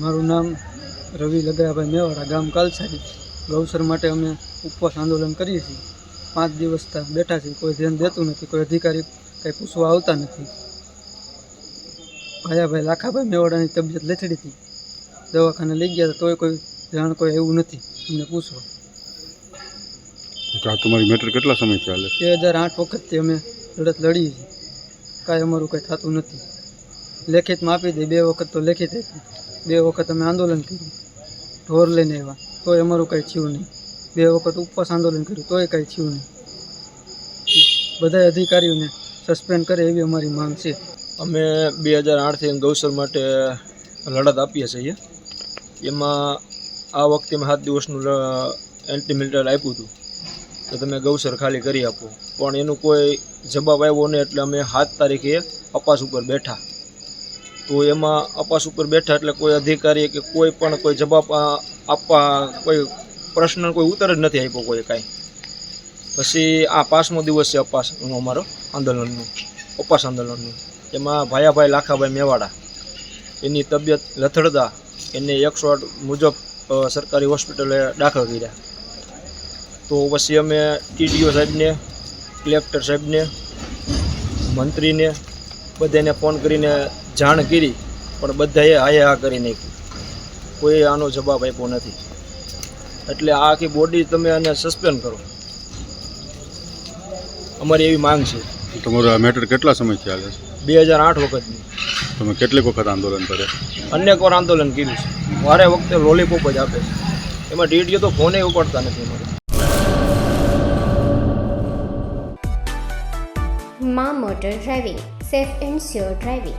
મારું નામ રવિ લગરાભાઈ મેવાડા ગામ કાલસારી ગૌસર માટે અમે ઉપવાસ આંદોલન કરીએ છીએ. પાંચ દિવસ બેઠા છીએ. કોઈ ધ્યાન દેતું નથી કોઈ અધિકારી કંઈ પૂછવા આવતા નથી. ભાયાભાઈ લાખાભાઈ મેવાડાની તબિયત લથડી હતી. દવાખાને લઈ ગયા તોય કોઈ જાણ કોઈ એવું નથી. અમને પૂછવા. આ તમારી મેટર કેટલા સમય ચાલે બે હજાર આઠ વખતથી અમે લડત લડીએ છીએ. કાંઈ અમારું કંઈ થતું નથી. લેખિતમાં આપી દે બે વખત તો લેખિત હતી બે વખત અમે આંદોલન કર્યું. ઢોર લઈને આવ્યા. તોય અમારું કંઈ થયું નહીં. બે વખત ઉપવાસ આંદોલન કર્યું. તોય કાંઈ થયું નહીં. બધા અધિકારીઓને સસ્પેન્ડ કરે એવી અમારી માંગ છે. અમે બે હજાર આઠથી ગૌસર માટે લડત આપીએ છીએ એમાં આ વખતે મેં સાત દિવસનું એન્ટી આપ્યું હતું. તો તમે ગૌસર ખાલી કરી આપો. પણ એનું કોઈ જવાબ આવ્યો નહીં એટલે અમે સાત તારીખે અપાસ ઉપર બેઠા. તો એમાં અપાસ ઉપર બેઠા એટલે કોઈ અધિકારી કે કોઈ પણ કોઈ જવાબ આપવા કોઈ પ્રશ્ન કોઈ ઉત્તર જ નથી આપ્યો કોઈ કાંઈ. પછી આ પાંચમો દિવસ છે અપાસનો અમારો આંદોલનનું, અપાસ આંદોલનનું. એમાં ભાયાભાઈ લાખાભાઈ મેવાડા, એની તબિયત લથડતા એને એકસો આઠ મુજબ સરકારી હોસ્પિટલે દાખલ કર્યા. તો પછી અમે ટીડીઓ સાહેબને, કલેક્ટર સાહેબને, મંત્રીને બધાને ફોન કરીને જાણ કરી પણ બધાએ આયે હા કરી નાખ્યું. કોઈ આનો જવાબ આપ્યો નથી. એટલે આ આખી બોડી તમે આને સસ્પેન્ડ કરો. અમારી એવી માંગ છે. તમારું આ મેટર કેટલા સમય ચાલે છે? બે હજાર આઠ વખતની. તમે કેટલીક વખત આંદોલન કર્યા? અનેક વાર આંદોલન કર્યું છે. વારે વખતે લોલીપોપ જ આપે છે. એમાં ડીડીઓ તો ફોને ઉપાડતા નથી અમારે. મા motor driving safe and sure driving